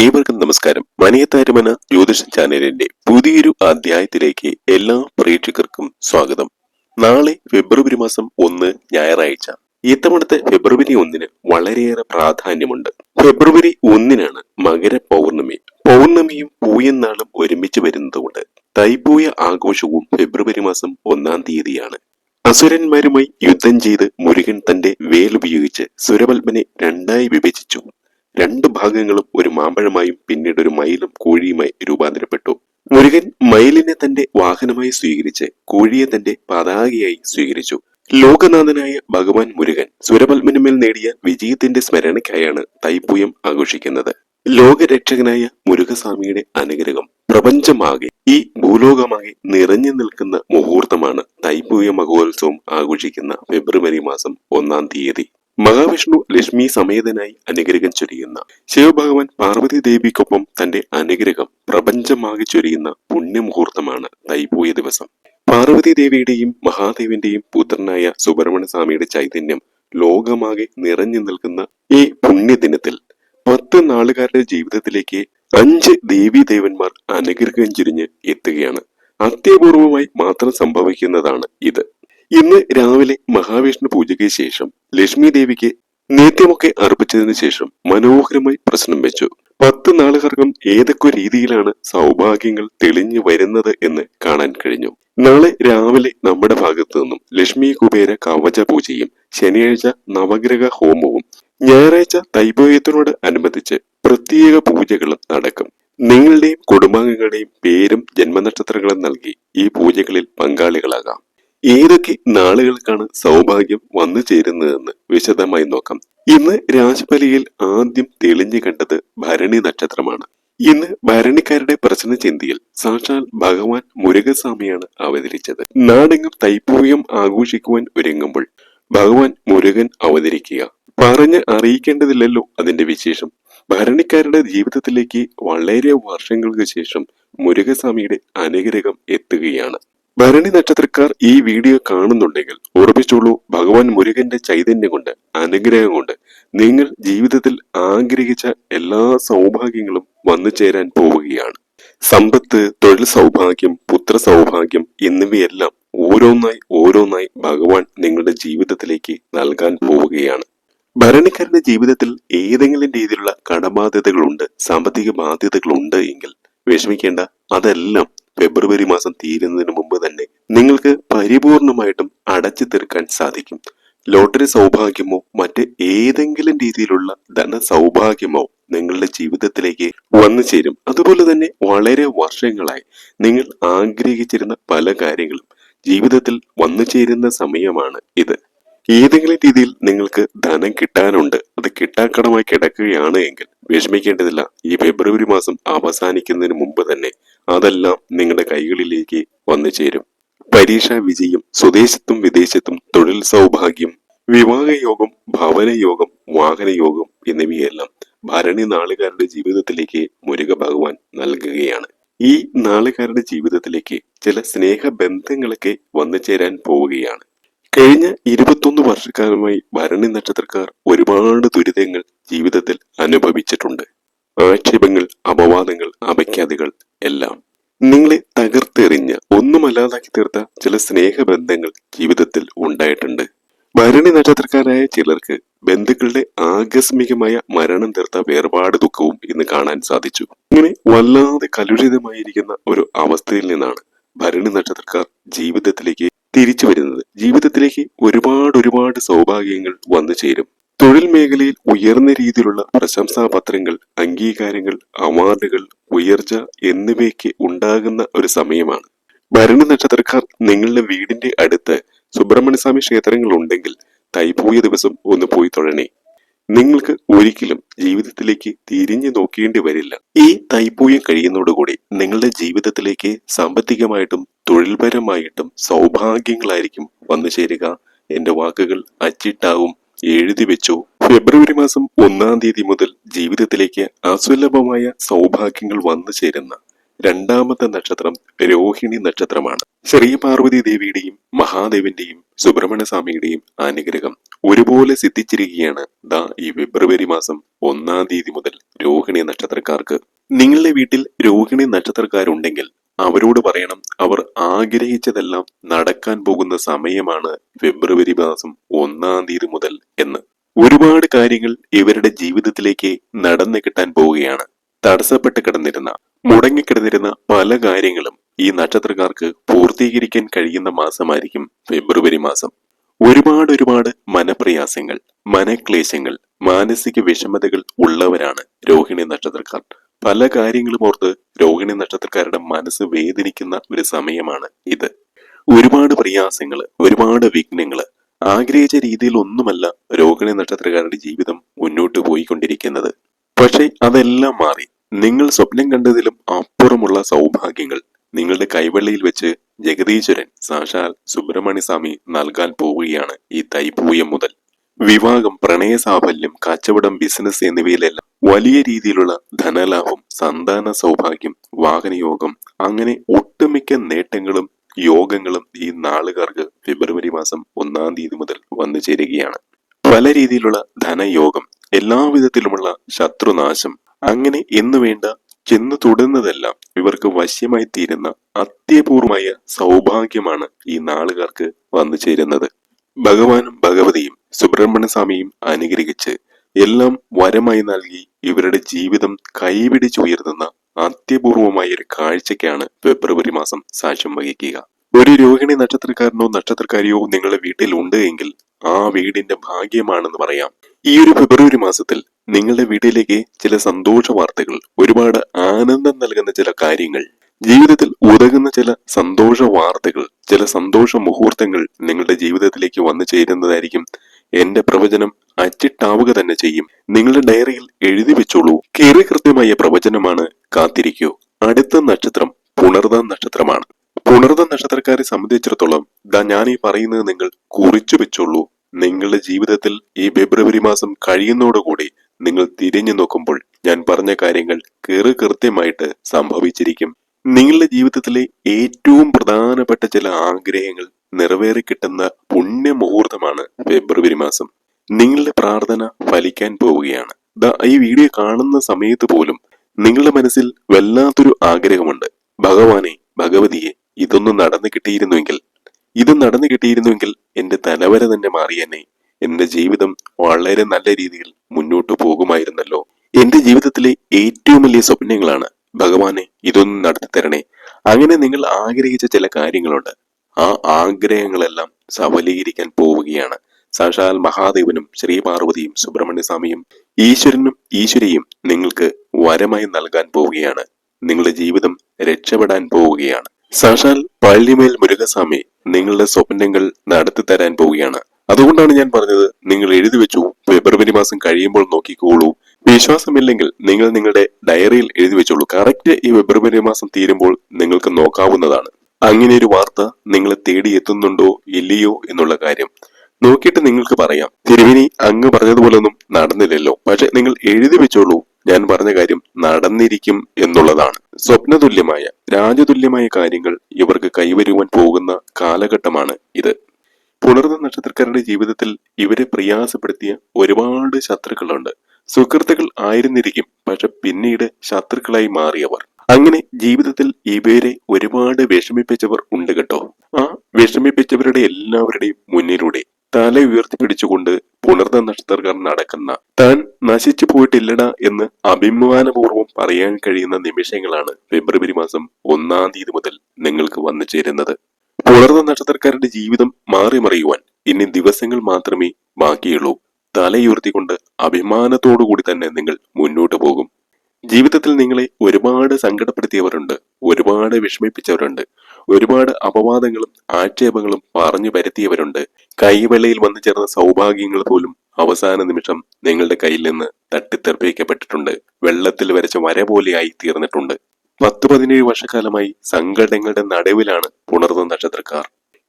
ഏവർക്കും നമസ്കാരം. മനിയത്താരുമന ജ്യോതിഷ ചാനലിന്റെ പുതിയൊരു അധ്യായത്തിലേക്ക് എല്ലാ പ്രേക്ഷകർക്കും സ്വാഗതം. നാളെ ഫെബ്രുവരി മാസം ഒന്ന് ഞായറാഴ്ച. ഇത്തവണത്തെ ഫെബ്രുവരി ഒന്നിന് വളരെയേറെ പ്രാധാന്യമുണ്ട്. ഫെബ്രുവരി ഒന്നിനാണ് മകര പൗർണമി പൗർണമിയും പൂയനാളും ഒരുമിച്ച് വരുന്നതുകൊണ്ട് തൈപ്പൂയ ആഘോഷവും ഫെബ്രുവരി മാസം ഒന്നാം തീയതിയാണ്. അസുരന്മാരുമായി യുദ്ധം ചെയ്ത് മുരുകൻ തന്റെ വേൽ ഉപയോഗിച്ച് സുരപത്മനെ രണ്ടായി വിഭജിച്ചു. രണ്ട് ഭാഗങ്ങളും ഒരു മാമ്പഴമായും പിന്നീട് ഒരു മയിലും കോഴിയുമായി രൂപാന്തരപ്പെട്ടു. മുരുകൻ മയിലിനെ തന്റെ വാഹനമായി സ്വീകരിച്ച് കോഴിയെ തന്റെ പതാകയായി സ്വീകരിച്ചു. ലോകനാഥനായ ഭഗവാൻ മുരുകൻ സുരപത്മനുമേൽ നേടിയ വിജയത്തിന്റെ സ്മരണയ്ക്കായാണ് തൈപ്പൂയം ആഘോഷിക്കുന്നത്. ലോകരക്ഷകനായ മുരുകസ്വാമിയുടെ അനുഗ്രഹം പ്രപഞ്ചമാകെ ഈ ഭൂലോകമാകെ നിറഞ്ഞു നിൽക്കുന്ന മുഹൂർത്തമാണ് തൈപ്പൂയ മഹോത്സവം ആഘോഷിക്കുന്ന ഫെബ്രുവരി മാസം ഒന്നാം തീയതി. മഹാവിഷ്ണു ലക്ഷ്മി സമേതനായി അനുഗ്രഹം ചൊരിയുന്ന ശിവഭഗവാൻ പാർവതി ദേവിക്കൊപ്പം തന്റെ അനുഗ്രഹം പ്രപഞ്ചമാകെ ചൊരിയുന്ന പുണ്യമുഹൂർത്തമാണ് തൈപൂയ ദിവസം. പാർവതി ദേവിയുടെയും മഹാദേവിന്റെയും പുത്രനായ സുബ്രഹ്മണ്യ സ്വാമിയുടെ ചൈതന്യം ലോകമാകെ നിറഞ്ഞു നിൽക്കുന്ന ഈ പുണ്യദിനത്തിൽ പത്ത് നാളുകാരുടെ ജീവിതത്തിലേക്ക് അഞ്ച് ദേവീ ദേവന്മാർ അനുഗ്രഹം ചുരിഞ്ഞ് എത്തുകയാണ്. അത്യപൂർവമായി മാത്രം സംഭവിക്കുന്നതാണ് ഇത്. ഇന്ന് രാവിലെ മഹാവിഷ്ണു പൂജയ്ക്ക് ശേഷം ലക്ഷ്മി ദേവിക്ക് നേത്യമൊക്കെ അർപ്പിച്ചതിന് ശേഷം മനോഹരമായി പ്രശ്നം വെച്ചു. പത്ത് നാളുകൾക്കും ഏതൊക്കെ രീതിയിലാണ് സൗഭാഗ്യങ്ങൾ തെളിഞ്ഞു വരുന്നത് എന്ന് കാണാൻ കഴിഞ്ഞു. നാളെ രാവിലെ നമ്മുടെ ഭാഗത്തു നിന്നും ലക്ഷ്മി കുബേര കവച പൂജയും ശനിയാഴ്ച നവഗ്രഹ ഹോമവും ഞായറാഴ്ച തൈബോയത്തിനോട് അനുബന്ധിച്ച് പ്രത്യേക പൂജകളും നടക്കും. നിങ്ങളുടെയും കുടുംബാംഗങ്ങളുടെയും പേരും ജന്മനക്ഷത്രങ്ങളും നൽകി ഈ പൂജകളിൽ പങ്കാളികളാകാം. ഏതൊക്കെ നാളുകൾക്കാണ് സൗഭാഗ്യം വന്നു ചേരുന്നതെന്ന് വിശദമായി നോക്കാം. ഇന്ന് രാശിഫലിയിൽ ആദ്യം തെളിഞ്ഞു കണ്ടത് ഭരണി നക്ഷത്രമാണ്. ഇന്ന് ഭരണിക്കാരുടെ പ്രശ്ന ചിന്തയിൽ സാക്ഷാൽ ഭഗവാൻ മുരുകസ്വാമിയാണ് അവതരിച്ചത്. നാടെങ്ങും തൈപ്പൂയം ആഘോഷിക്കുവാൻ ഒരുങ്ങുമ്പോൾ ഭഗവാൻ മുരുകൻ അവതരിക്കുക. പറഞ്ഞ് അറിയിക്കേണ്ടതില്ലല്ലോ അതിന്റെ വിശേഷം. ഭരണിക്കാരുടെ ജീവിതത്തിലേക്ക് വളരെ വർഷങ്ങൾക്ക് ശേഷം മുരുകസ്വാമിയുടെ അനുഗ്രഹം എത്തുകയാണ്. ഭരണി നക്ഷത്രക്കാർ ഈ വീഡിയോ കാണുന്നുണ്ടെങ്കിൽ ഉറപ്പിച്ചോളൂ ഭഗവാൻ മുരുകന്റെ ചൈതന്യം കൊണ്ട് അനുഗ്രഹം കൊണ്ട് നിങ്ങൾ ജീവിതത്തിൽ ആഗ്രഹിച്ച എല്ലാ സൗഭാഗ്യങ്ങളും വന്നു ചേരാൻ പോവുകയാണ്. സമ്പത്ത് തൊഴിൽ സൗഭാഗ്യം പുത്ര സൗഭാഗ്യം എന്നിവയെല്ലാം ഓരോന്നായി ഓരോന്നായി ഭഗവാൻ നിങ്ങളുടെ ജീവിതത്തിലേക്ക് നൽകാൻ പോവുകയാണ്. ഭരണിക്കാരുടെ ജീവിതത്തിൽ ഏതെങ്കിലും രീതിയിലുള്ള കടബാധ്യതകളുണ്ട് സാമ്പത്തിക ബാധ്യതകളുണ്ട് എങ്കിൽ വിഷമിക്കേണ്ട അതെല്ലാം ഫെബ്രുവരി മാസം തീരുന്നതിന് മുമ്പ് തന്നെ നിങ്ങൾക്ക് പരിപൂർണമായിട്ടും അടച്ചു തീർക്കാൻ സാധിക്കും. ലോട്ടറി സൗഭാഗ്യമോ മറ്റ് ഏതെങ്കിലും രീതിയിലുള്ള ധന സൗഭാഗ്യമോ നിങ്ങളുടെ ജീവിതത്തിലേക്ക് വന്നു ചേരും. അതുപോലെ തന്നെ വളരെ വർഷങ്ങളായി നിങ്ങൾ ആഗ്രഹിച്ചിരുന്ന പല കാര്യങ്ങളും ജീവിതത്തിൽ വന്നു ചേരുന്ന സമയമാണ് ഇത്. ഏതെങ്കിലും രീതിയിൽ നിങ്ങൾക്ക് ധനം കിട്ടാനുണ്ട്. അത് കിട്ടാക്കടമായി കിടക്കുകയാണ് എങ്കിൽ വിഷമിക്കേണ്ടതില്ല. ഈ ഫെബ്രുവരി മാസം അവസാനിക്കുന്നതിന് മുമ്പ് തന്നെ അതെല്ലാം നിങ്ങളുടെ കൈകളിലേക്ക് വന്നു ചേരും. പരീക്ഷാ വിജയം സ്വദേശത്തും വിദേശത്തും തൊഴിൽ സൗഭാഗ്യം വിവാഹയോഗം ഭവനയോഗം വാഹനയോഗം എന്നിവയെല്ലാം ഭരണി നാളുകാരുടെ ജീവിതത്തിലേക്ക് മുരുക ഭഗവാൻ നൽകുകയാണ്. ഈ നാളുകാരുടെ ജീവിതത്തിലേക്ക് ചില സ്നേഹബന്ധങ്ങളൊക്കെ വന്നു ചേരാൻ പോവുകയാണ്. കഴിഞ്ഞ ഇരുപത്തൊന്ന് വർഷക്കാലമായി ഭരണി നക്ഷത്രക്കാർ ഒരുപാട് ദുരിതങ്ങൾ ജീവിതത്തിൽ അനുഭവിച്ചിട്ടുണ്ട്. ആക്ഷേപങ്ങൾ അപവാദങ്ങൾ അപഖ്യാതികൾ എല്ലാം നിങ്ങളെ തകർത്തെറിഞ്ഞ് ഒന്നുമല്ലാതാക്കി തീർത്ത ചില സ്നേഹബന്ധങ്ങൾ ജീവിതത്തിൽ ഉണ്ടായിട്ടുണ്ട്. ഭരണി നക്ഷത്രക്കാരായ ചിലർക്ക് ബന്ധുക്കളുടെ ആകസ്മികമായ മരണം തീർത്ത വേർപാട് ദുഃഖവും ഇന്ന് കാണാൻ സാധിച്ചു. ഇങ്ങനെ വല്ലാതെ കലുഷിതമായിരിക്കുന്ന ഒരു അവസ്ഥയിൽ നിന്നാണ് ഭരണി നക്ഷത്രക്കാർ ജീവിതത്തിലേക്ക് തിരിച്ചു വരുന്നത്. ജീവിതത്തിലേക്ക് ഒരുപാട് ഒരുപാട് സൗഭാഗ്യങ്ങൾ വന്നു ചേരും. തൊഴിൽ മേഖലയിൽ ഉയർന്ന രീതിയിലുള്ള പ്രശംസാപത്രങ്ങൾ അംഗീകാരങ്ങൾ അവാർഡുകൾ ഉയർച്ച എന്നിവയ്ക്ക് ഉണ്ടാകുന്ന ഒരു സമയമാണ്. ഭരണ നക്ഷത്രക്കാർ നിങ്ങളുടെ വീടിന്റെ അടുത്ത് സുബ്രഹ്മണ്യസ്വാമി ക്ഷേത്രങ്ങൾ ഉണ്ടെങ്കിൽ തൈപ്പൂയ ദിവസം ഒന്ന് പോയി തൊഴണേ. നിങ്ങൾക്ക് ഒരിക്കലും ജീവിതത്തിലേക്ക് തിരിഞ്ഞു നോക്കേണ്ടി വരില്ല. ഈ തൈപ്പൂയം കഴിയുന്നതോടുകൂടി നിങ്ങളുടെ ജീവിതത്തിലേക്ക് സാമ്പത്തികമായിട്ടും തൊഴിൽപരമായിട്ടും സൗഭാഗ്യങ്ങളായിരിക്കും വന്നു ചേരുക. എന്റെ വാക്കുകൾ അച്ചിട്ടാവും. എഴുതി വെച്ചോ. ഫെബ്രുവരി മാസം ഒന്നാം തീയതി മുതൽ ജീവിതത്തിലേക്ക് അസുലഭമായ സൗഭാഗ്യങ്ങൾ വന്നു ചേരുന്ന രണ്ടാമത്തെ നക്ഷത്രം രോഹിണി നക്ഷത്രമാണ്. ശ്രീ പാർവതി ദേവിയുടെയും മഹാദേവന്റെയും സുബ്രഹ്മണ്യ സ്വാമിയുടെയും അനുഗ്രഹം ഒരുപോലെ സിദ്ധിച്ചിരിക്കുകയാണ് ദാ ഈ ഫെബ്രുവരി മാസം ഒന്നാം തീയതി മുതൽ രോഹിണി നക്ഷത്രക്കാർക്ക്. നിങ്ങളുടെ വീട്ടിൽ രോഹിണി നക്ഷത്രക്കാരുണ്ടെങ്കിൽ അവരോട് പറയണം അവർ ആഗ്രഹിച്ചതെല്ലാം നടക്കാൻ പോകുന്ന സമയമാണ് ഫെബ്രുവരി മാസം ഒന്നാം തീയതി മുതൽ എന്ന്. ഒരുപാട് കാര്യങ്ങൾ ഇവരുടെ ജീവിതത്തിലേക്ക് നടന്നു കിട്ടാൻ പോവുകയാണ്. തടസ്സപ്പെട്ട് കിടന്നിരുന്ന മുടങ്ങിക്കിടന്നിരുന്ന പല കാര്യങ്ങളും ഈ നക്ഷത്രക്കാർക്ക് പൂർത്തീകരിക്കാൻ കഴിയുന്ന മാസമായിരിക്കും ഫെബ്രുവരി മാസം. ഒരുപാട് ഒരുപാട് മനപ്രയാസങ്ങൾ മനക്ലേശങ്ങൾ മാനസിക വിഷമതകൾ ഉള്ളവരാണ് രോഹിണി നക്ഷത്രക്കാർ. പല കാര്യങ്ങളും ഓർത്ത് രോഹിണി നക്ഷത്രക്കാരുടെ മനസ്സ് വേദനിക്കുന്ന ഒരു സമയമാണ് ഇത്. ഒരുപാട് പ്രയാസങ്ങൾ ഒരുപാട് വിഘ്നങ്ങൾ ആഗ്രഹിച്ച രീതിയിൽ ഒന്നുമല്ല രോഹിണി നക്ഷത്രക്കാരുടെ ജീവിതം മുന്നോട്ട് പോയിക്കൊണ്ടിരിക്കുന്നത്. പക്ഷെ അതെല്ലാം മാറി. നിങ്ങൾ സ്വപ്നം കണ്ടതിലും അപ്പുറമുള്ള സൗഭാഗ്യങ്ങൾ നിങ്ങളുടെ കൈവെള്ളയിൽ വെച്ച് ജഗദീശ്വരൻ സാക്ഷാൽ സുബ്രഹ്മണ്യ സ്വാമി നൽകാൻ പോവുകയാണ് ഈ തൈപ്പൂയം മുതൽ. വിവാഹം പ്രണയ സാഫല്യം കച്ചവടം ബിസിനസ് എന്നിവയിലെല്ലാം വലിയ രീതിയിലുള്ള ധനലാഭം സന്താന സൗഭാഗ്യം വാഹനയോഗം അങ്ങനെ ഒട്ടുമിക്ക നേട്ടങ്ങളും യോഗങ്ങളും ഈ നാളുകാർക്ക് ഫെബ്രുവരി മാസം ഒന്നാം തീയതി മുതൽ വന്നു ചേരുകയാണ്. പല രീതിയിലുള്ള ധനയോഗം എല്ലാവിധത്തിലുമുള്ള ശത്രുനാശം അങ്ങനെ എന്നു വേണ്ട ചെന്നു തൊടുന്നതെല്ലാം ഇവർക്ക് വശ്യമായി തീരുന്ന അത്യപൂർവമായ സൗഭാഗ്യമാണ് ഈ നാളുകാർക്ക് വന്നു ചേരുന്നത്. ഭഗവാനും ഭഗവതിയും സുബ്രഹ്മണ്യ സ്വാമിയും അനുഗ്രഹിച്ച് എല്ലാം വരമായി നൽകി ഇവരുടെ ജീവിതം കൈപിടിച്ചുയർത്തുന്ന അത്യപൂർവമായ ഒരു കാഴ്ചയ്ക്കാണ് ഫെബ്രുവരി മാസം സാക്ഷ്യം വഹിക്കുക. ഒരു രോഹിണി നക്ഷത്രക്കാരനോ നക്ഷത്രക്കാരിയോ നിങ്ങളുടെ വീട്ടിൽ ഉണ്ട് എങ്കിൽ ആ വീടിന്റെ ഭാഗ്യമാണെന്ന് പറയാം. ഈ ഒരു ഫെബ്രുവരി മാസത്തിൽ നിങ്ങളുടെ വീട്ടിലേക്ക് ചില സന്തോഷ വാർത്തകൾ ഒരുപാട് ആനന്ദം നൽകുന്ന ചില കാര്യങ്ങൾ ജീവിതത്തിൽ ഉതകുന്ന ചില സന്തോഷ വാർത്തകൾ ചില സന്തോഷ മുഹൂർത്തങ്ങൾ നിങ്ങളുടെ ജീവിതത്തിലേക്ക് വന്നു ചേരുന്നതായിരിക്കും എന്റെ പ്രവചനം അച്ചിട്ടാവുക തന്നെ ചെയ്യും. നിങ്ങളുടെ ഡയറിയിൽ എഴുതി വെച്ചോളൂ. കീറി കൃത്യമായ പ്രവചനമാണ് കാത്തിരിക്കൂ. അടുത്ത നക്ഷത്രം പുണർദ നക്ഷത്രമാണ്. പുണർദ നക്ഷത്രക്കാരെ സംബന്ധിച്ചിടത്തോളം ദാ ഈ പറയുന്നത് നിങ്ങൾ കുറിച്ചു വെച്ചോളൂ. നിങ്ങളുടെ ജീവിതത്തിൽ ഈ ഫെബ്രുവരി മാസം കഴിയുന്നതോടുകൂടി നിങ്ങൾ തിരിഞ്ഞു നോക്കുമ്പോൾ ഞാൻ പറഞ്ഞ കാര്യങ്ങൾ കീറി കൃത്യമായിട്ട് സംഭവിച്ചിരിക്കും. നിങ്ങളുടെ ജീവിതത്തിലെ ഏറ്റവും പ്രധാനപ്പെട്ട ചില ആഗ്രഹങ്ങൾ നിറവേറി കിട്ടുന്ന പുണ്യമുഹൂർത്തമാണ് ഫെബ്രുവരി മാസം. നിങ്ങളുടെ പ്രാർത്ഥന ഫലിക്കാൻ പോവുകയാണ്. ഈ വീഡിയോ കാണുന്ന സമയത്ത് പോലും നിങ്ങളുടെ മനസ്സിൽ വല്ലാത്തൊരു ആഗ്രഹമുണ്ട്. ഭഗവാനെ ഭഗവതിയെ ഇതൊന്നും നടന്നു കിട്ടിയിരുന്നുവെങ്കിൽ ഇത് നടന്നു കിട്ടിയിരുന്നുവെങ്കിൽ എന്റെ തലവര തന്നെ മാറിയെന്നെ എന്റെ ജീവിതം വളരെ നല്ല രീതിയിൽ മുന്നോട്ട് പോകുമായിരുന്നല്ലോ. എന്റെ ജീവിതത്തിലെ ഏറ്റവും വലിയ സ്വപ്നങ്ങളാണ് ഭഗവാനെ ഇതൊന്നും നടത്തി തരണേ അങ്ങനെ നിങ്ങൾ ആഗ്രഹിച്ച ചില കാര്യങ്ങളുണ്ട്. ആ ആഗ്രഹങ്ങളെല്ലാം സഫലീകരിക്കാൻ പോവുകയാണ്. സാക്ഷാൽ മഹാദേവനും ശ്രീ പാർവതിയും സുബ്രഹ്മണ്യ സ്വാമിയും ഈശ്വരനും ഈശ്വരിയും നിങ്ങൾക്ക് വരമായി നൽകാൻ പോവുകയാണ്. നിങ്ങളുടെ ജീവിതം രക്ഷപ്പെടാൻ പോവുകയാണ്. സാക്ഷാൽ പള്ളിമേൽ മുരുകസ്വാമി നിങ്ങളുടെ സ്വപ്നങ്ങൾ നടത്തി തരാൻ പോവുകയാണ്. അതുകൊണ്ടാണ് ഞാൻ പറഞ്ഞത് നിങ്ങൾ എഴുതി വെച്ചു ഫെബ്രുവരി മാസം കഴിയുമ്പോൾ നോക്കിക്കോളൂ. വിശ്വാസമില്ലെങ്കിൽ നിങ്ങൾ നിങ്ങളുടെ ഡയറിയിൽ എഴുതി വെച്ചോളൂ. കറക്റ്റ് ഈ ഫെബ്രുവരി മാസം തീരുമ്പോൾ നിങ്ങൾക്ക് നോക്കാവുന്നതാണ്. അങ്ങനെ ഒരു വാർത്ത നിങ്ങളെ തേടി എത്തുന്നുണ്ടോ ഇല്ലയോ എന്നുള്ള കാര്യം നോക്കിയിട്ട് നിങ്ങൾക്ക് പറയാം. തിരുവിനി അങ്ങ് പറഞ്ഞതുപോലൊന്നും നടന്നില്ലല്ലോ. പക്ഷെ നിങ്ങൾ എഴുതി വെച്ചോളൂ. ഞാൻ പറഞ്ഞ കാര്യം നടന്നിരിക്കും എന്നുള്ളതാണ്. സ്വപ്നതുല്യമായ രാജതുല്യമായ കാര്യങ്ങൾ ഇവർക്ക് കൈവരുവാൻ പോകുന്ന കാലഘട്ടമാണ് ഇത്. പുണർന്ന നക്ഷത്രക്കാരുടെ ജീവിതത്തിൽ ഇവരെ പ്രയാസപ്പെടുത്തിയ ഒരുപാട് ശത്രുക്കളുണ്ട്. സുഹൃത്തുക്കൾ ആയിരുന്നിരിക്കും പക്ഷെ പിന്നീട് ശത്രുക്കളായി മാറിയവർ. അങ്ങനെ ജീവിതത്തിൽ ഇവരെ ഒരുപാട് വിഷമിപ്പിച്ചവർ ഉണ്ട് കേട്ടോ. ആ വിഷമിപ്പിച്ചവരുടെ എല്ലാവരുടെയും മുന്നിലൂടെ തല ഉയർത്തി പിടിച്ചുകൊണ്ട് പുണർന്ന നക്ഷത്രക്കാർ നടക്കുന്ന താൻ നശിച്ചു പോയിട്ടില്ലട എന്ന് അഭിമാനപൂർവം പറയാൻ കഴിയുന്ന നിമിഷങ്ങളാണ് ഫെബ്രുവരി മാസം ഒന്നാം തീയതി മുതൽ നിങ്ങൾക്ക് വന്നു ചേരുന്നത്. പുണർന്ന നക്ഷത്രക്കാരുടെ ജീവിതം മാറി മറിയുവാൻ ഇനി ദിവസങ്ങൾ മാത്രമേ ബാക്കിയുള്ളൂ. തലയുയർത്തിക്കൊണ്ട് അഭിമാനത്തോടു കൂടി തന്നെ നിങ്ങൾ മുന്നോട്ട് പോകും. ജീവിതത്തിൽ നിങ്ങളെ ഒരുപാട് സങ്കടപ്പെടുത്തിയവരുണ്ട് ഒരുപാട് വിഷമിപ്പിച്ചവരുണ്ട് ഒരുപാട് അപവാദങ്ങളും ആക്ഷേപങ്ങളും പറഞ്ഞു പരത്തിയവരുണ്ട്. കൈവെള്ളയിൽ വന്നു ചേർന്ന സൗഭാഗ്യങ്ങൾ പോലും അവസാന നിമിഷം നിങ്ങളുടെ കയ്യിൽ നിന്ന് തട്ടിത്തെറിപ്പിക്കപ്പെട്ടിട്ടുണ്ട്. വെള്ളത്തിൽ വരച്ച വര പോലെയായി തീർന്നിട്ടുണ്ട്. പത്ത് പതിനേഴ് വർഷക്കാലമായി സങ്കടങ്ങളുടെ നടുവിലാണ് പുണർന്ന നക്ഷത്രക്കാർ.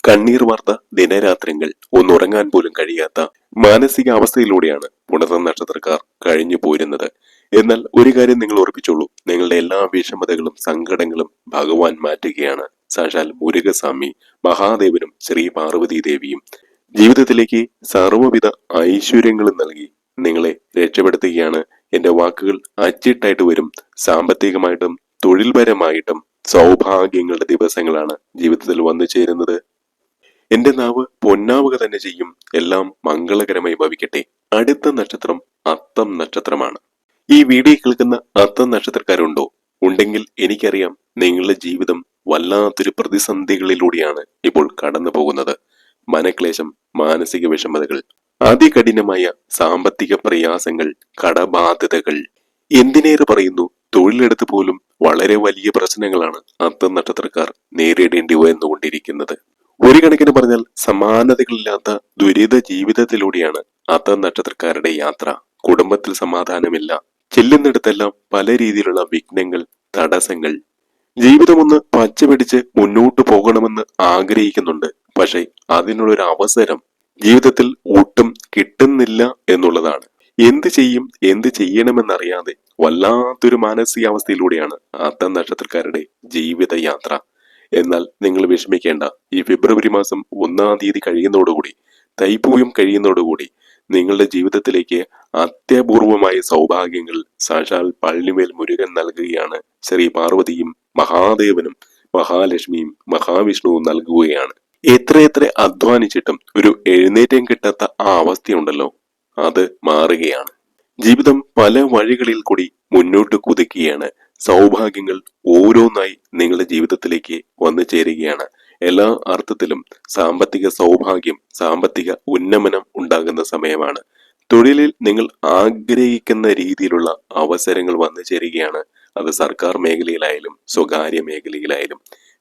കണ്ണീർ വാർത്ത ദിനരാത്രങ്ങൾ ഒന്നുറങ്ങാൻ പോലും കഴിയാത്ത മാനസിക അവസ്ഥയിലൂടെയാണ് പുണർന്ന നക്ഷത്രക്കാർ കഴിഞ്ഞു പോരുന്നത് എന്നാൽ ഒരു കാര്യം നിങ്ങൾ ഓർപ്പിച്ചോളൂ. നിങ്ങളുടെ എല്ലാ വിഷമതകളും സങ്കടങ്ങളും ഭഗവാൻ മാറ്റുകയാണ്. സാക്ഷാൽ മുരുകസ്വാമി മഹാദേവനും ശ്രീ പാർവതി ദേവിയും ജീവിതത്തിലേക്ക് സർവവിധ ഐശ്വര്യങ്ങളും നൽകി നിങ്ങളെ രക്ഷപ്പെടുത്തുകയാണ്. എന്റെ വാക്കുകൾ അച്ചിട്ടായിട്ട് വരും. സാമ്പത്തികമായിട്ടും തൊഴിൽപരമായിട്ടും സൗഭാഗ്യങ്ങളുടെ ദിവസങ്ങളാണ് ജീവിതത്തിൽ വന്നു ചേരുന്നത്. എന്റെ നാവ് പൊന്നാവുക തന്നെ ചെയ്യും. എല്ലാം മംഗളകരമായി ഭവിക്കട്ടെ. അടുത്ത നക്ഷത്രം അത്തം നക്ഷത്രമാണ്. ഈ വീഡിയോ കേൾക്കുന്ന അർത്ഥ നക്ഷത്രക്കാരുണ്ടോ? ഉണ്ടെങ്കിൽ എനിക്കറിയാം നിങ്ങളുടെ ജീവിതം വല്ലാത്തൊരു പ്രതിസന്ധികളിലൂടെയാണ് ഇപ്പോൾ കടന്നു പോകുന്നത്. മനക്ലേശം മാനസിക വിഷമതകൾ അതികഠിനമായ സാമ്പത്തിക പ്രയാസങ്ങൾ കടബാധ്യതകൾ. എന്തിനേറെ പറയുന്നു? തൊഴിലെടുത്ത് പോലും വളരെ വലിയ പ്രശ്നങ്ങളാണ് അത്ത നക്ഷത്രക്കാർ നേരിടേണ്ടി വന്നുകൊണ്ടിരിക്കുന്നത്. ഒരു കണക്കിന് പറഞ്ഞാൽ സമാനതകളില്ലാത്ത ദുരിത ജീവിതത്തിലൂടെയാണ് അത്ത നക്ഷത്രക്കാരുടെ യാത്ര. കുടുംബത്തിൽ സമാധാനമില്ല ചെല്ലുന്നിടത്തെല്ലാം പല രീതിയിലുള്ള വിഘ്നങ്ങൾ തടസ്സങ്ങൾ. ജീവിതമൊന്ന് പച്ച പിടിച്ച് മുന്നോട്ട് പോകണമെന്ന് ആഗ്രഹിക്കുന്നുണ്ട്. പക്ഷെ അതിനുള്ളൊരു അവസരം ജീവിതത്തിൽ ഒട്ടും കിട്ടുന്നില്ല എന്നുള്ളതാണ്. എന്ത് ചെയ്യും എന്ത് ചെയ്യണമെന്നറിയാതെ വല്ലാത്തൊരു മാനസികാവസ്ഥയിലൂടെയാണ് അത്തം നക്ഷത്രക്കാരുടെ ജീവിതയാത്ര. എന്നാൽ നിങ്ങൾ വിഷമിക്കേണ്ട ഈ ഫെബ്രുവരി മാസം ഒന്നാം തീയതി കഴിയുന്നതോടുകൂടി തൈപ്പൂയം കഴിയുന്നതോടുകൂടി നിങ്ങളുടെ ജീവിതത്തിലേക്ക് അത്യപൂർവമായ സൗഭാഗ്യങ്ങൾ സാക്ഷാൽ പള്ളിമേൽ മുരുകൻ നൽകുകയാണ്. ശ്രീ പാർവതിയും മഹാദേവനും മഹാലക്ഷ്മിയും മഹാവിഷ്ണുവും നൽകുകയാണ്. എത്രയെത്ര അധ്വാനിച്ചിട്ടും ഒരു എഴുന്നേറ്റം കിട്ടാത്ത ആ അവസ്ഥയുണ്ടല്ലോ. അത് മാറുകയാണ്. ജീവിതം പല വഴികളിൽ കൂടി മുന്നോട്ട് കുതിക്കുകയാണ്. സൗഭാഗ്യങ്ങൾ ഓരോന്നായി നിങ്ങളുടെ ജീവിതത്തിലേക്ക് വന്നു ചേരുകയാണ്. എല്ലാ അർത്ഥത്തിലും സാമ്പത്തിക സൗഭാഗ്യം സാമ്പത്തിക ഉന്നമനം ഉണ്ടാകുന്ന സമയമാണ്. തൊഴിലിൽ നിങ്ങൾ ആഗ്രഹിക്കുന്ന രീതിയിലുള്ള അവസരങ്ങൾ വന്നു ചേരുകയാണ്. അത് സർക്കാർ മേഖലയിലായാലും സ്വകാര്യ മേഖലയിലായാലും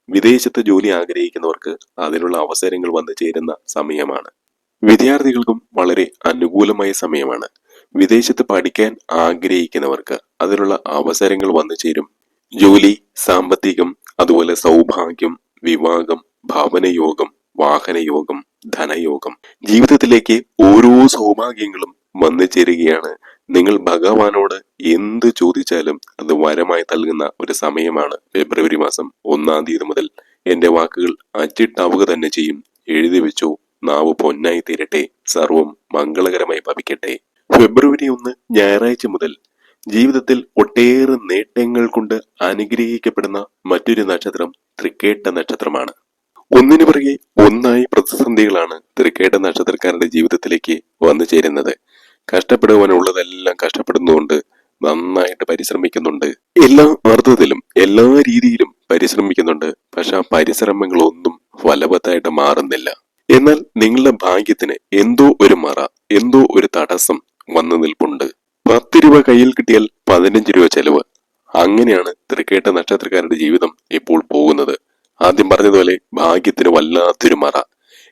വിദേശത്ത് ജോലി ആഗ്രഹിക്കുന്നവർക്ക് അതിനുള്ള അവസരങ്ങൾ വന്നു ചേരുന്ന സമയമാണ്. വിദ്യാർത്ഥികൾക്കും വളരെ അനുകൂലമായ സമയമാണ്. വിദേശത്ത് പഠിക്കാൻ ആഗ്രഹിക്കുന്നവർക്ക് അതിനുള്ള അവസരങ്ങൾ വന്നു ചേരും. ജോലി സാമ്പത്തികം അതുപോലെ സൗഭാഗ്യം വിവാഹം ഭവനയോഗം വാഹനയോഗം ധനയോഗം. ജീവിതത്തിലേക്ക് ഓരോ സൗഭാഗ്യങ്ങളും വന്നു ചേരുകയാണ്. നിങ്ങൾ ഭഗവാനോട് എന്ത് ചോദിച്ചാലും അത് വരമായി നൽകുന്ന ഒരു സമയമാണ് ഫെബ്രുവരി മാസം ഒന്നാം തീയതി മുതൽ. എന്റെ വാക്കുകൾ അച്ചിട്ടാവുക തന്നെ ചെയ്യും. എഴുതി വെച്ചു. നാവ് പൊന്നായി തീരട്ടെ. സർവം മംഗളകരമായി ഭവിക്കട്ടെ. ഫെബ്രുവരി ഒന്ന് ഞായറാഴ്ച മുതൽ ജീവിതത്തിൽ ഒട്ടേറെ നേട്ടങ്ങൾ കൊണ്ട് അനുഗ്രഹിക്കപ്പെടുന്ന മറ്റൊരു നക്ഷത്രം തൃക്കേട്ട നക്ഷത്രമാണ്. ഒന്നിനു പിറകെ ഒന്നായി പ്രതിസന്ധികളാണ് തൃക്കേട്ട നക്ഷത്രക്കാരുടെ ജീവിതത്തിലേക്ക് വന്നു ചേരുന്നത്. കഷ്ടപ്പെടുവാനുള്ളതെല്ലാം കഷ്ടപ്പെടുന്നുകൊണ്ട് നന്നായിട്ട് പരിശ്രമിക്കുന്നുണ്ട്. എല്ലാ അർത്ഥത്തിലും എല്ലാ രീതിയിലും പരിശ്രമിക്കുന്നുണ്ട്. പക്ഷെ ആ പരിശ്രമങ്ങളൊന്നും ഫലവത്തായിട്ട് മാറുന്നില്ല. എന്നാൽ നിങ്ങളുടെ ഭാഗ്യത്തിന് എന്തോ ഒരു മറ എന്തോ ഒരു തടസ്സം വന്നു നിൽപ്പുണ്ട്. പത്ത് രൂപ കയ്യിൽ കിട്ടിയാൽ പതിനഞ്ച് രൂപ ചെലവ്. അങ്ങനെയാണ് തൃക്കേട്ട നക്ഷത്രക്കാരുടെ ജീവിതം ഇപ്പോൾ പോകുന്നത്. ആദ്യം പറഞ്ഞതുപോലെ ഭാഗ്യത്തിന് വല്ലാത്തൊരു മറ.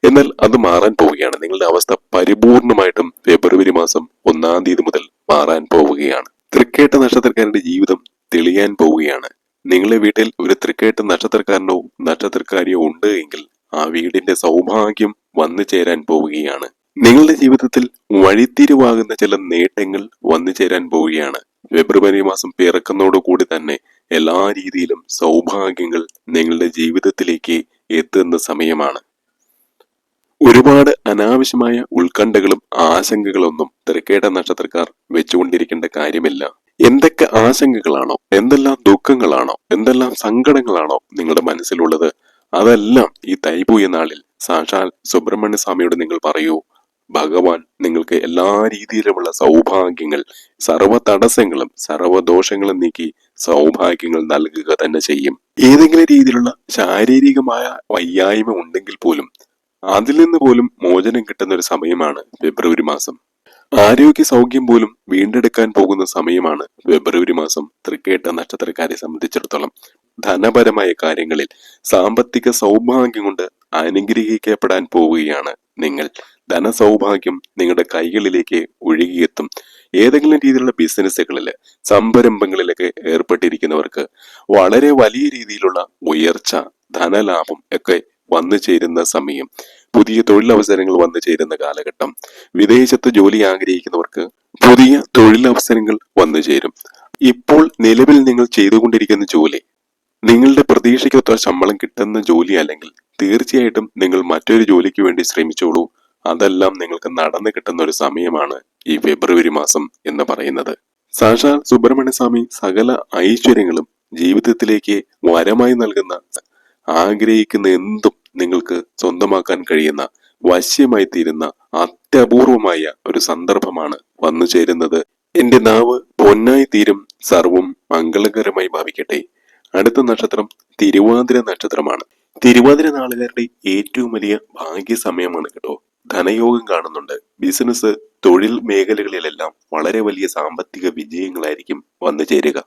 എന്നാൽ അത് മാറാൻ പോവുകയാണ്. നിങ്ങളുടെ അവസ്ഥ പരിപൂർണമായിട്ടും ഫെബ്രുവരി മാസം ഒന്നാം തീയതി മുതൽ മാറാൻ പോവുകയാണ്. തൃക്കേട്ട നക്ഷത്രക്കാരുടെ ജീവിതം തെളിയാൻ പോവുകയാണ്. നിങ്ങളുടെ വീട്ടിൽ ഒരു തൃക്കേട്ട നക്ഷത്രക്കാരനോ നക്ഷത്രക്കാരിയോ ഉണ്ട് എങ്കിൽ ആ വീടിന്റെ സൗഭാഗ്യം വന്നു ചേരാൻ പോവുകയാണ്. നിങ്ങളുടെ ജീവിതത്തിൽ വഴിത്തിരിവാകുന്ന ചില നേട്ടങ്ങൾ വന്നു ചേരാൻ പോവുകയാണ്. ഫെബ്രുവരി മാസം പിറക്കുന്നതോടുകൂടി തന്നെ എല്ലാ രീതിയിലും സൗഭാഗ്യങ്ങൾ നിങ്ങളുടെ ജീവിതത്തിലേക്ക് എത്തുന്ന സമയമാണ്. ഒരുപാട് അനാവശ്യമായ ഉത്കണ്ഠകളും ആശങ്കകളൊന്നും തിരക്കേട്ട നക്ഷത്രക്കാർ വെച്ചുകൊണ്ടിരിക്കേണ്ട കാര്യമില്ല. എന്തൊക്കെ ആശങ്കകളാണോ എന്തെല്ലാം ദുഃഖങ്ങളാണോ എന്തെല്ലാം സങ്കടങ്ങളാണോ നിങ്ങളുടെ മനസ്സിലുള്ളത്? അതെല്ലാം ഈ തൈപൂയ നാളിൽ സാക്ഷാൽ സുബ്രഹ്മണ്യ സ്വാമിയോട് നിങ്ങൾ പറയൂ. ഭഗവാൻ നിങ്ങൾക്ക് എല്ലാ രീതിയിലുമുള്ള സൗഭാഗ്യങ്ങൾ സർവ തടസ്സങ്ങളും സർവദോഷങ്ങളും നീക്കി സൗഭാഗ്യങ്ങൾ നൽകുക തന്നെ ചെയ്യും. ഏതെങ്കിലും രീതിയിലുള്ള ശാരീരികമായ വയ്യായ്മ ഉണ്ടെങ്കിൽ പോലും അതിൽ നിന്ന് പോലും മോചനം കിട്ടുന്ന ഒരു സമയമാണ് ഫെബ്രുവരി മാസം. ആരോഗ്യ സൗഖ്യം പോലും വീണ്ടെടുക്കാൻ പോകുന്ന സമയമാണ് ഫെബ്രുവരി മാസം. തൃക്കേട്ട നക്ഷത്രക്കാരെ സംബന്ധിച്ചിടത്തോളം ധനപരമായ കാര്യങ്ങളിൽ സാമ്പത്തിക സൗഭാഗ്യം കൊണ്ട് അനുഗ്രഹിക്കപ്പെടാൻ പോവുകയാണ് നിങ്ങൾ. ധനസൗഭാഗ്യം നിങ്ങളുടെ കൈകളിലേക്ക് ഒഴുകിയെത്തും. ഏതെങ്കിലും രീതിയിലുള്ള ബിസിനസ്സുകളിൽ സംരംഭങ്ങളിലൊക്കെ ഏർപ്പെട്ടിരിക്കുന്നവർക്ക് വളരെ വലിയ രീതിയിലുള്ള ഉയർച്ച ധനലാഭം ഒക്കെ വന്നു ചേരുന്ന സമയം പുതിയ തൊഴിലവസരങ്ങൾ വന്നു ചേരുന്ന കാലഘട്ടം വിദേശത്ത് ജോലി ആഗ്രഹിക്കുന്നവർക്ക് പുതിയ തൊഴിലവസരങ്ങൾ വന്നു ചേരും. ഇപ്പോൾ നിലവിൽ നിങ്ങൾ ചെയ്തുകൊണ്ടിരിക്കുന്ന ജോലി നിങ്ങളുടെ പ്രതീക്ഷയ്ക്കൊത്ത ശമ്പളം കിട്ടുന്ന ജോലി അല്ലെങ്കിൽ തീർച്ചയായിട്ടും നിങ്ങൾ മറ്റൊരു ജോലിക്ക് വേണ്ടി ശ്രമിച്ചോളൂ. അതെല്ലാം നിങ്ങൾക്ക് നടന്നു കിട്ടുന്ന ഒരു സമയമാണ് ഈ ഫെബ്രുവരി മാസം എന്ന് പറയുന്നത്. സാക്ഷാൽ സുബ്രഹ്മണ്യസ്വാമി സകല ഐശ്വര്യങ്ങളും ജീവിതത്തിലേക്ക് വരമായി നൽകുന്ന ആഗ്രഹിക്കുന്ന എന്തും നിങ്ങൾക്ക് സ്വന്തമാക്കാൻ കഴിയുന്ന വശ്യമായി തീരുന്ന അത്യപൂർവമായ ഒരു സന്ദർഭമാണ് വന്നു ചേരുന്നത്. എന്റെ നാവ് പൊന്നായി തീരും സർവം മംഗളകരമായി ഭാവിക്കട്ടെ. അടുത്ത നക്ഷത്രം തിരുവാതിര നക്ഷത്രമാണ്. തിരുവാതിര നാളുകാരുടെ ഏറ്റവും വലിയ ഭാഗ്യ സമയമാണ് കേട്ടോ. ധനയോഗം കാണുന്നുണ്ട്. ബിസിനസ് തൊഴിൽ മേഖലകളിലെല്ലാം വളരെ വലിയ സാമ്പത്തിക വിജയങ്ങളായിരിക്കും വന്നു ചേരുക.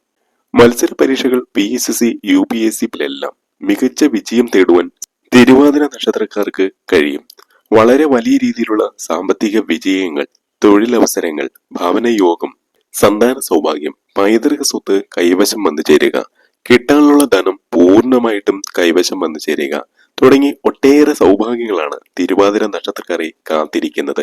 മത്സര പരീക്ഷകൾ P S C U P S സിയിലെല്ലാം മികച്ച വിജയം തേടുവാൻ തിരുവാതിര നക്ഷത്രക്കാർക്ക് കഴിയും. വളരെ വലിയ രീതിയിലുള്ള സാമ്പത്തിക വിജയങ്ങൾ തൊഴിലവസരങ്ങൾ ഭവനയോഗം സന്താന സൗഭാഗ്യം പൈതൃക സ്വത്ത് കൈവശം വന്നു ചേരുക. കിട്ടാനുള്ള ധനം പൂർണമായിട്ടും കൈവശം വന്നു ചേരുക. തുടങ്ങി ഒട്ടേറെ സൗഭാഗ്യങ്ങളാണ് തിരുവാതിര നക്ഷത്രക്കാരെ കാത്തിരിക്കുന്നത്.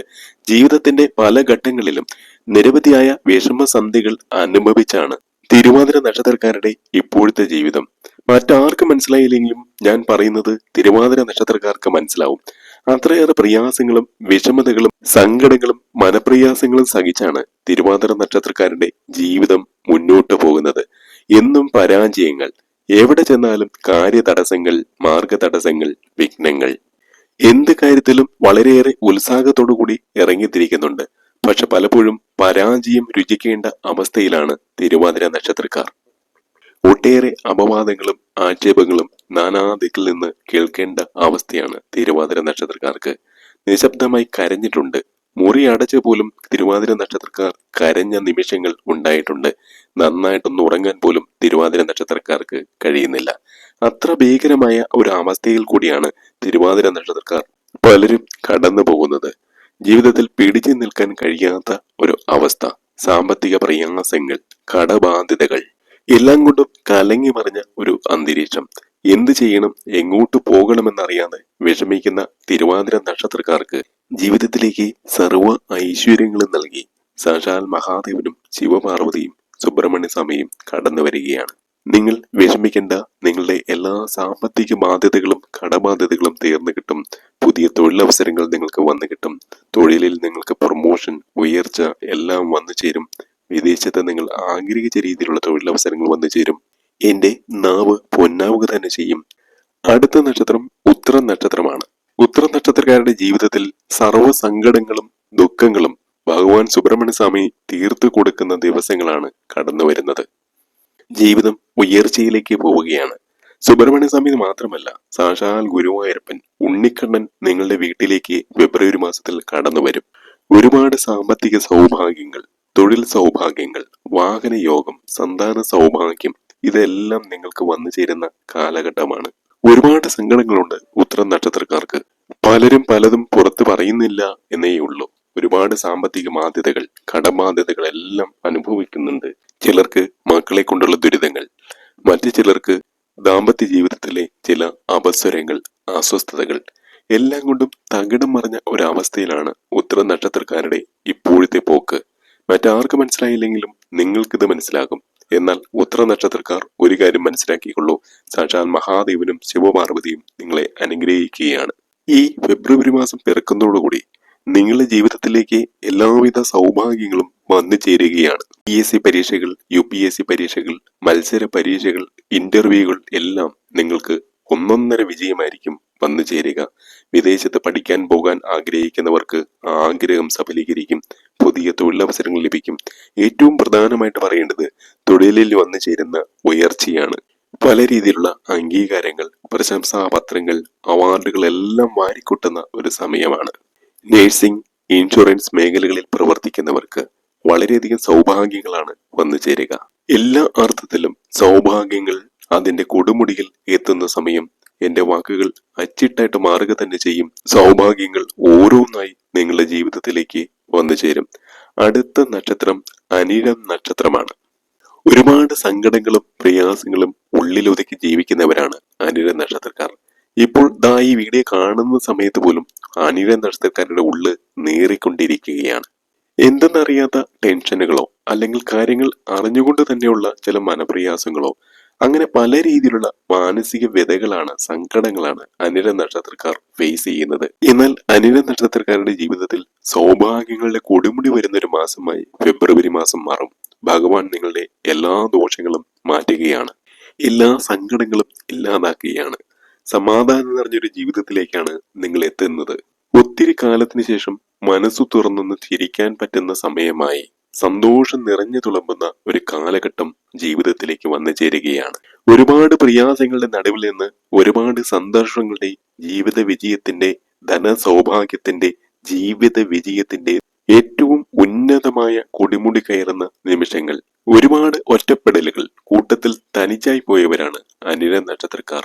ജീവിതത്തിന്റെ പല ഘട്ടങ്ങളിലും നിരവധിയായ വിഷമസന്ധികൾ അനുഭവിച്ചാണ് തിരുവാതിര നക്ഷത്രക്കാരുടെ ഇപ്പോഴത്തെ ജീവിതം. മറ്റാർക്കും മനസ്സിലായില്ലെങ്കിലും ഞാൻ പറയുന്നത് തിരുവാതിര നക്ഷത്രക്കാർക്ക് മനസ്സിലാവും. അത്രയേറെ പ്രയാസങ്ങളും വിഷമതകളും സങ്കടങ്ങളും മനപ്രയാസങ്ങളും സഹിച്ചാണ് തിരുവാതിര നക്ഷത്രക്കാരുടെ ജീവിതം മുന്നോട്ട് പോകുന്നത്. എന്നും പരാജയങ്ങൾ എവിടെ ചെന്നാലും കാര്യതടസ്സങ്ങൾ മാർഗതടസ്സങ്ങൾ വിഘ്നങ്ങൾ. എന്ത് കാര്യത്തിലും വളരെയേറെ ഉത്സാഹത്തോടുകൂടി ഇറങ്ങിത്തിരിക്കുന്നുണ്ട്. പക്ഷെ പലപ്പോഴും പരാജയം രുചിക്കേണ്ട അവസ്ഥയിലാണ് തിരുവാതിര നക്ഷത്രക്കാർ. ഒട്ടേറെ അപവാദങ്ങളും ആക്ഷേപങ്ങളും നാനാദിക്കിൽ നിന്ന് കേൾക്കേണ്ട അവസ്ഥയാണ് തിരുവാതിര നക്ഷത്രക്കാർക്ക് നിശബ്ദമായി കരഞ്ഞിട്ടുണ്ട് മുറി അടച്ച പോലും തിരുവാതിര നക്ഷത്രക്കാർ കരഞ്ഞ നിമിഷങ്ങൾ ഉണ്ടായിട്ടുണ്ട്. നന്നായിട്ടൊന്ന് ഉറങ്ങാൻ പോലും തിരുവാതിര നക്ഷത്രക്കാർക്ക് കഴിയുന്നില്ല. അത്ര ഭീകരമായ ഒരു അവസ്ഥയിൽ കൂടിയാണ് തിരുവാതിര നക്ഷത്രക്കാർ പലരും കടന്നു പോകുന്നത്. ജീവിതത്തിൽ പിടിച്ചു നിൽക്കാൻ കഴിയാത്ത ഒരു അവസ്ഥ സാമ്പത്തിക പ്രയാസങ്ങൾ കടബാധ്യതകൾ എല്ലാം കൊണ്ടും കലങ്ങി മറിഞ്ഞ ഒരു അന്തരീക്ഷം. എന്ത് ചെയ്യണം എങ്ങോട്ട് പോകണമെന്നറിയാതെ വിഷമിക്കുന്ന തിരുവാതിര നക്ഷത്രക്കാർക്ക് ജീവിതത്തിലേക്ക് സർവ ഐശ്വര്യങ്ങളും നൽകി. സാക്ഷാൽ മഹാദേവനും ശിവപാർവതിയും സുബ്രഹ്മണ്യ സ്വാമിയും കടന്നു വരികയാണ്. നിങ്ങൾ വിഷമിക്കേണ്ട നിങ്ങളുടെ എല്ലാ സാമ്പത്തിക ബാധ്യതകളും കടബാധ്യതകളും തീർന്നു കിട്ടും. പുതിയ തൊഴിലവസരങ്ങൾ നിങ്ങൾക്ക് വന്നു കിട്ടും. തൊഴിലിൽ നിങ്ങൾക്ക് പ്രൊമോഷൻ ഉയർച്ച എല്ലാം വന്നു ചേരും. വിദേശത്ത് നിങ്ങൾ ആഗ്രഹിച്ച രീതിയിലുള്ള തൊഴിലവസരങ്ങൾ വന്നു ചേരും. എന്റെ നാവ് പൊന്നാവുക തന്നെ ചെയ്യും. അടുത്ത നക്ഷത്രം ഉത്തര നക്ഷത്രമാണ്. ഉത്തര നക്ഷത്രക്കാരുടെ ജീവിതത്തിൽ സർവ സങ്കടങ്ങളും ദുഃഖങ്ങളും ഭഗവാൻ സുബ്രഹ്മണ്യ സ്വാമി തീർത്തു കൊടുക്കുന്ന ദിവസങ്ങളാണ് കടന്നു വരുന്നത്. ജീവിതം ഉയർച്ചയിലേക്ക് പോവുകയാണ്. സുബ്രഹ്മണ്യ സ്വാമി മാത്രമല്ല സാക്ഷാൽ ഗുരുവായൂരപ്പൻ ഉണ്ണിക്കണ്ണൻ നിങ്ങളുടെ വീട്ടിലേക്ക് ഫെബ്രുവരി മാസത്തിൽ കടന്നു വരും. ഒരുപാട് സാമ്പത്തിക സൗഭാഗ്യങ്ങൾ തൊഴിൽ സൗഭാഗ്യങ്ങൾ വാഹന യോഗം സന്താന സൗഭാഗ്യം ഇതെല്ലാം നിങ്ങൾക്ക് വന്നു ചേരുന്ന കാലഘട്ടമാണ്. ഒരുപാട് സങ്കടങ്ങളുണ്ട് ഉത്തരം നക്ഷത്രക്കാർക്ക്. പലരും പലതും പുറത്തു പറയുന്നില്ല എന്നേ ഉള്ളൂ. ഒരുപാട് സാമ്പത്തിക ബാധ്യതകൾ കടബാധ്യതകൾ എല്ലാം അനുഭവിക്കുന്നുണ്ട് ചിലർക്ക് മക്കളെ കൊണ്ടുള്ള ദുരിതങ്ങൾ മറ്റു ചിലർക്ക് ദാമ്പത്യ ജീവിതത്തിലെ ചില അപസ്വരങ്ങൾ അസ്വസ്ഥതകൾ എല്ലാം കൊണ്ടും തകിടം മറിഞ്ഞ ഒരവസ്ഥയിലാണ് ഉത്തര നക്ഷത്രക്കാരുടെ ഇപ്പോഴത്തെ പോക്ക്. മറ്റാർക്ക് മനസ്സിലായില്ലെങ്കിലും നിങ്ങൾക്കിത് മനസ്സിലാകും. എന്നാൽ ഉത്തര നക്ഷത്രക്കാർ ഒരു കാര്യം മനസ്സിലാക്കിക്കൊള്ളൂ. സാക്ഷാൽ മഹാദേവനും ശിവപാർവതിയും നിങ്ങളെ അനുഗ്രഹിക്കുകയാണ്. ഈ ഫെബ്രുവരി മാസം പിറക്കുന്നതോടുകൂടി നിങ്ങളുടെ ജീവിതത്തിലേക്ക് എല്ലാവിധ സൗഭാഗ്യങ്ങളും വന്നു ചേരുകയാണ്. പി എസ് സി പരീക്ഷകൾ യു പി എസ് സി പരീക്ഷകൾ മത്സര പരീക്ഷകൾ ഇന്റർവ്യൂകൾ എല്ലാം നിങ്ങൾക്ക് ഒന്നൊന്നര വിജയമായിരിക്കും വന്നു ചേരുക. വിദേശത്ത് പഠിക്കാൻ പോകാൻ ആഗ്രഹിക്കുന്നവർക്ക് ആഗ്രഹം സഫലീകരിക്കും. പുതിയ തൊഴിലവസരങ്ങൾ ലഭിക്കും. ഏറ്റവും പ്രധാനമായിട്ട് പറയേണ്ടത് തൊഴിലിൽ വന്നു ചേരുന്ന ഉയർച്ചയാണ്. പല രീതിയിലുള്ള അംഗീകാരങ്ങൾ പ്രശംസാപത്രങ്ങൾ അവാർഡുകൾ എല്ലാം വാരിക്കൂട്ടുന്ന ഒരു സമയമാണ്. നേഴ്സിംഗ് ഇൻഷുറൻസ് മേഖലകളിൽ പ്രവർത്തിക്കുന്നവർക്ക് വളരെയധികം സൗഭാഗ്യങ്ങളാണ് വന്നു ചേരുക. എല്ലാ അർത്ഥത്തിലും സൗഭാഗ്യങ്ങൾ അതിന്റെ കൊടുമുടിയിൽ എത്തുന്ന സമയം എന്റെ വാക്കുകൾ അച്ചിട്ടായിട്ട് മാറുക തന്നെ ചെയ്യും. സൗഭാഗ്യങ്ങൾ ഓരോന്നായി നിങ്ങളുടെ ജീവിതത്തിലേക്ക് വന്നു ചേരും. അടുത്ത നക്ഷത്രം അനിഴം നക്ഷത്രമാണ്. ഒരുപാട് സങ്കടങ്ങളും പ്രയാസങ്ങളും ഉള്ളിലൊതുക്കി ജീവിക്കുന്നവരാണ് അനിഴ നക്ഷത്രക്കാർ. ഇപ്പോൾ ദാ ഈ വീഡിയോ കാണുന്ന സമയത്ത് പോലും അനിഴ നക്ഷത്രക്കാരുടെ ഉള്ള് നേറിക്കൊണ്ടിരിക്കുകയാണ്. എന്തെന്നറിയാത്ത ടെൻഷനുകളോ അല്ലെങ്കിൽ കാര്യങ്ങൾ അറിഞ്ഞുകൊണ്ട് തന്നെയുള്ള ചില മനപ്രയാസങ്ങളോ അങ്ങനെ പല രീതിയിലുള്ള മാനസിക വ്യതകളാണ് സങ്കടങ്ങളാണ് അനില നക്ഷത്രക്കാർ ഫേസ് ചെയ്യുന്നത്. എന്നാൽ അനില നക്ഷത്രക്കാരുടെ ജീവിതത്തിൽ സൗഭാഗ്യങ്ങളുടെ കൊടുമുടി വരുന്ന ഒരു മാസമായി ഫെബ്രുവരി മാസം മാറും. ഭഗവാൻ നിങ്ങളുടെ എല്ലാ ദോഷങ്ങളും മാറ്റുകയാണ്. എല്ലാ സങ്കടങ്ങളും ഇല്ലാതാക്കുകയാണ്. സമാധാനം നിറഞ്ഞൊരു ജീവിതത്തിലേക്കാണ് നിങ്ങൾ എത്തുന്നത്. ഒത്തിരി കാലത്തിന് ശേഷം മനസ്സു തുറന്നൊന്ന് ചിരിക്കാൻ പറ്റുന്ന സമയമായി. സന്തോഷം നിറഞ്ഞു തുളുമ്പുന്ന ഒരു കാലഘട്ടം ജീവിതത്തിലേക്ക് വന്നു ചേരുകയാണ്. ഒരുപാട് പ്രയാസങ്ങളുടെ നടുവിൽ നിന്ന് ഒരുപാട് സന്തോഷങ്ങളുടെ ജീവിത വിജയത്തിന്റെ ധന സൗഭാഗ്യത്തിന്റെ ജീവിത വിജയത്തിന്റെ ഏറ്റവും ഉന്നതമായ കൊടിമുടി കയറുന്ന നിമിഷങ്ങൾ. ഒരുപാട് ഒറ്റപ്പെടലുകൾ കൂട്ടത്തിൽ തനിച്ചായി പോയവരാണ് അനിര നക്ഷത്രക്കാർ.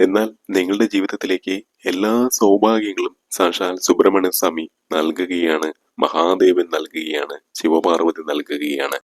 എന്നാൽ നിങ്ങളുടെ ജീവിതത്തിലേക്ക് എല്ലാ സൗഭാഗ്യങ്ങളും സാക്ഷാൽ സുബ്രഹ്മണ്യ സ്വാമി നൽകുകയാണ് മഹാദേവൻ നൽകുകയാണ് ശിവപാർവതി നൽകുകയാണ്.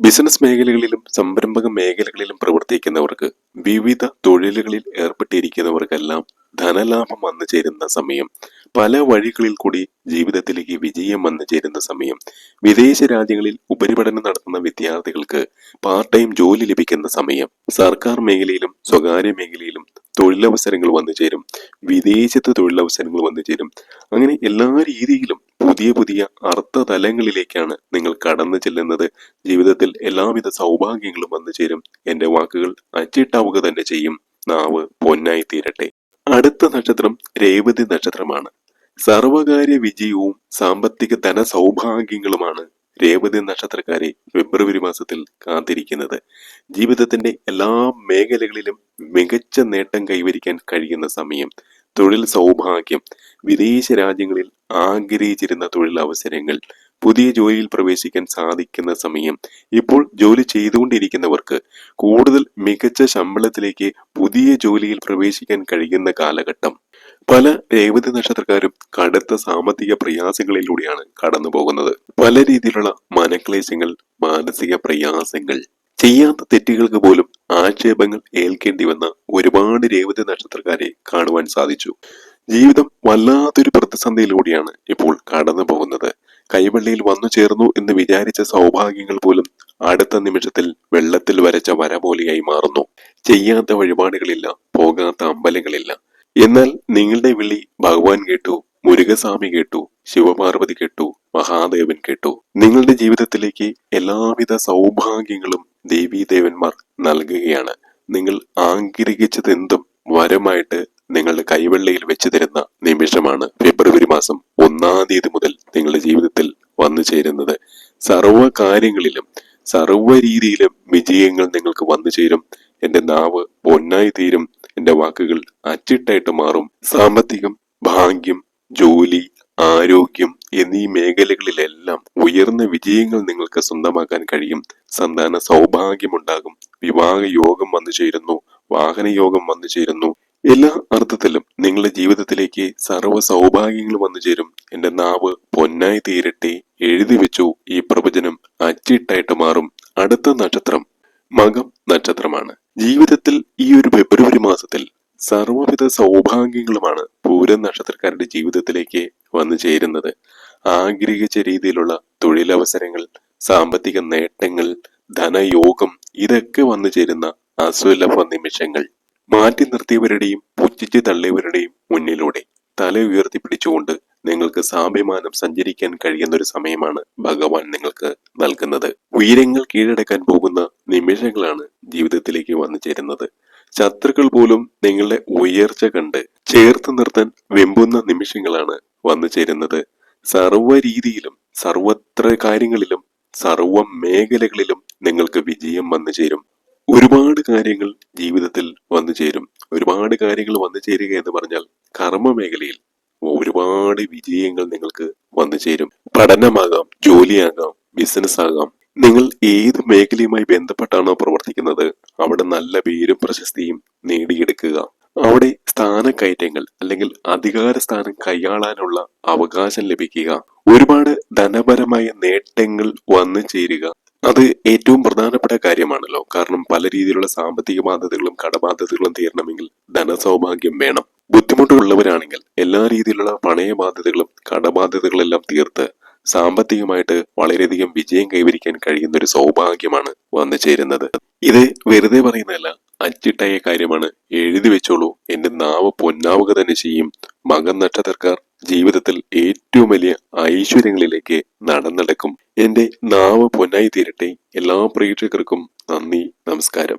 ബിസിനസ് മേഖലകളിലും സംരംഭക മേഖലകളിലും പ്രവർത്തിക്കുന്നവർക്ക് വിവിധ തൊഴിലുകളിൽ ഏർപ്പെട്ടിരിക്കുന്നവർക്കെല്ലാം ധനലാഭം വന്നു ചേരുന്ന സമയം പല വഴികളിൽ കൂടി ജീവിതത്തിലേക്ക് വിജയം വന്നു ചേരുന്ന സമയം വിദേശ രാജ്യങ്ങളിൽ ഉപരിപഠനം നടത്തുന്ന വിദ്യാർത്ഥികൾക്ക് പാർട്ട് ടൈം ജോലി ലഭിക്കുന്ന സമയം സർക്കാർ മേഖലയിലും സ്വകാര്യ മേഖലയിലും തൊഴിലവസരങ്ങൾ വന്നു ചേരും വിദേശത്ത് തൊഴിലവസരങ്ങൾ വന്നു ചേരും. അങ്ങനെ എല്ലാ രീതിയിലും പുതിയ പുതിയ അർത്ഥതലങ്ങളിലേക്കാണ് നിങ്ങൾ കടന്നു ചെല്ലുന്നത്. ജീവിതത്തിൽ എല്ലാവിധ സൗഭാഗ്യങ്ങളും വന്നു ചേരും. എന്റെ വാക്കുകൾ അച്ചിട്ടാവുക തന്നെ ചെയ്യും. നാവ് പൊന്നായി തീരട്ടെ. അടുത്ത നക്ഷത്രം രേവതി നക്ഷത്രമാണ്. സർവകാര്യ വിജയവും സാമ്പത്തിക ധന സൗഭാഗ്യങ്ങളുമാണ് രേവതി നക്ഷത്രക്കാരെ ഫെബ്രുവരി മാസത്തിൽ കാത്തിരിക്കുന്നത്. ജീവിതത്തിന്റെ എല്ലാ മേഖലകളിലും മികച്ച നേട്ടം കൈവരിക്കാൻ കഴിയുന്ന സമയം. തൊഴിൽ സൗഭാഗ്യം വിദേശ രാജ്യങ്ങളിൽ ആഗ്രഹിച്ചിരുന്ന തൊഴിലവസരങ്ങൾ പുതിയ ജോലിയിൽ പ്രവേശിക്കാൻ സാധിക്കുന്ന സമയം. ഇപ്പോൾ ജോലി ചെയ്തുകൊണ്ടിരിക്കുന്നവർക്ക് കൂടുതൽ മികച്ച ശമ്പളത്തിലേക്ക് പുതിയ ജോലിയിൽ പ്രവേശിക്കാൻ കഴിയുന്ന കാലഘട്ടം. പല രേവതി നക്ഷത്രക്കാരും കടുത്ത സാമ്പത്തിക പ്രയാസങ്ങളിലൂടെയാണ് കടന്നു പോകുന്നത് പല രീതിയിലുള്ള മനക്ലേശങ്ങൾ മാനസിക പ്രയാസങ്ങൾ ചെയ്യാത്ത തെറ്റുകൾക്ക് പോലും ആക്ഷേപങ്ങൾ ഏൽക്കേണ്ടി വന്ന ഒരുപാട് രേവതി നക്ഷത്രക്കാരെ കാണുവാൻ സാധിച്ചു. ജീവിതം വല്ലാത്തൊരു പ്രതിസന്ധിയിലൂടെയാണ് ഇപ്പോൾ കടന്നു പോകുന്നത് കൈവെള്ളിയിൽ വന്നു ചേർന്നു എന്ന് വിചാരിച്ച സൗഭാഗ്യങ്ങൾ പോലും അടുത്ത നിമിഷത്തിൽ വെള്ളത്തിൽ വരച്ച വര പോലെയായി മാറുന്നു. ചെയ്യാത്ത വഴിപാടുകളില്ല പോകാത്ത അമ്പലങ്ങളില്ല എന്നാൽ നിങ്ങളുടെ വിളി ഭഗവാൻ കേട്ടു മുരുകസ്വാമി കേട്ടു ശിവപാർവതി കേട്ടു മഹാദേവൻ കേട്ടു. നിങ്ങളുടെ ജീവിതത്തിലേക്ക് എല്ലാവിധ സൗഭാഗ്യങ്ങളും ദേവീദേവന്മാർ നൽകുകയാണ്. നിങ്ങൾ ആഗ്രഹിച്ചതെന്തും വരമായിട്ട് നിങ്ങളുടെ കൈവെള്ളയിൽ വെച്ചു തരുന്ന നിമിഷമാണ് ഫെബ്രുവരി മാസം ഒന്നാം തീയതി മുതൽ നിങ്ങളുടെ ജീവിതത്തിൽ വന്നു ചേരുന്നത്. സർവ കാര്യങ്ങളിലും സർവ രീതിയിലും വിജയങ്ങൾ നിങ്ങൾക്ക് വന്നു ചേരും. എന്റെ നാവ് പൊന്നായി തീരും. എന്റെ വാക്കുകൾ അച്ചിട്ടായിട്ട് മാറും. സാമ്പത്തികം ഭാഗ്യം ജോലി ആരോഗ്യം എന്നീ മേഖലകളിലെല്ലാം ഉയർന്ന വിജയങ്ങൾ നിങ്ങൾക്ക് സ്വന്തമാക്കാൻ കഴിയും. സന്താന സൗഭാഗ്യമുണ്ടാകും. വിവാഹ യോഗം വന്നു ചേരുന്നു. വാഹന യോഗം വന്നു ചേരുന്നു. എല്ലാ അർത്ഥത്തിലും നിങ്ങളുടെ ജീവിതത്തിലേക്ക് സർവ സൗഭാഗ്യങ്ങൾ വന്നു ചേരും. എന്റെ നാവ് പൊന്നായി തീരട്ടെ. എഴുതി വെച്ചു. ഈ പ്രവചനം അച്ചിട്ടായിട്ട് മാറും. അടുത്ത നക്ഷത്രം. മകം നക്ഷത്രമാണ്. ജീവിതത്തിൽ ഈ ഒരു ഫെബ്രുവരി മാസത്തിൽ സർവവിധ സൗഭാഗ്യങ്ങളുമാണ് പൂരം നക്ഷത്രക്കാരുടെ ജീവിതത്തിലേക്ക് വന്നു ചേരുന്നത്. ആഗ്രഹിച്ച രീതിയിലുള്ള തൊഴിലവസരങ്ങൾ സാമ്പത്തിക നേട്ടങ്ങൾ ധനയോഗം ഇതൊക്കെ വന്നു ചേരുന്ന അസുലഭ നിമിഷങ്ങൾ മാറ്റി നിർത്തിയവരുടെയും പുച്ഛിച്ച് തള്ളിയവരുടെയും മുന്നിലൂടെ തല ഉയർത്തി പിടിച്ചുകൊണ്ട് നിങ്ങൾക്ക് സാഭിമാനം സഞ്ചരിക്കാൻ കഴിയുന്ന ഒരു സമയമാണ് ഭഗവാൻ നിങ്ങൾക്ക് നൽകുന്നത്. ഉയരങ്ങൾ കീഴടക്കാൻ പോകുന്ന നിമിഷങ്ങളാണ് ജീവിതത്തിലേക്ക് വന്നു ചേരുന്നത്. ശത്രുക്കൾ പോലും നിങ്ങളുടെ ഉയർച്ച കണ്ട് ചേർത്ത് നിർത്താൻ വെമ്പുന്ന നിമിഷങ്ങളാണ് വന്നു ചേരുന്നത്. സർവ രീതിയിലും സർവത്ര കാര്യങ്ങളിലും സർവ മേഖലകളിലും നിങ്ങൾക്ക് വിജയം വന്നു ചേരും. ഒരുപാട് കാര്യങ്ങൾ ജീവിതത്തിൽ വന്നു ചേരും. ഒരുപാട് കാര്യങ്ങൾ വന്നു ചേരുക എന്ന് പറഞ്ഞാൽ കർമ്മ മേഖലയിൽ ഒരുപാട് വിജയങ്ങൾ നിങ്ങൾക്ക് വന്നു ചേരും. പഠനമാകാം ജോലിയാകാം ബിസിനസ് ആകാം നിങ്ങൾ ഏത് മേഖലയുമായി ബന്ധപ്പെട്ടാണോ പ്രവർത്തിക്കുന്നത് അവിടെ നല്ല പേരും പ്രശസ്തിയും നേടിയെടുക്കുക. അവിടെ സ്ഥാനക്കയറ്റങ്ങൾ അല്ലെങ്കിൽ അധികാര സ്ഥാനം കൈയാളാനുള്ള അവകാശം ലഭിക്കുക. ഒരുപാട് ധനപരമായ നേട്ടങ്ങൾ വന്നു ചേരുക. അത് ഏറ്റവും പ്രധാനപ്പെട്ട കാര്യമാണല്ലോ. കാരണം പല രീതിയിലുള്ള സാമ്പത്തിക ബാധ്യതകളും കടബാധ്യതകളും തീരണമെങ്കിൽ ധനസൗഭാഗ്യം വേണം. ബുദ്ധിമുട്ടുള്ളവരാണെങ്കിൽ എല്ലാ രീതിയിലുള്ള പണയ ബാധ്യതകളും കടബാധ്യതകളെല്ലാം തീർത്ത് സാമ്പത്തികമായിട്ട് വളരെയധികം വിജയം കൈവരിക്കാൻ കഴിയുന്ന ഒരു സൗഭാഗ്യമാണ് വന്നു ചേരുന്നത്. ഇത് വെറുതെ പറയുന്നതല്ല അച്ചിട്ടായ കാര്യമാണ്. എഴുതി വെച്ചോളൂ. എന്റെ നാവ് പൊന്നാവുക തന്നെ ചെയ്യും. മകൻ നക്ഷത്രക്കാർ ജീവിതത്തിൽ ഏറ്റവും വലിയ ഐശ്വര്യങ്ങളിലേക്ക് നടന്നടക്കും. എന്റെ നാവ് പൊന്നായി തീരട്ടെ. എല്ലാ പ്രേക്ഷകർക്കും നന്ദി നമസ്കാരം.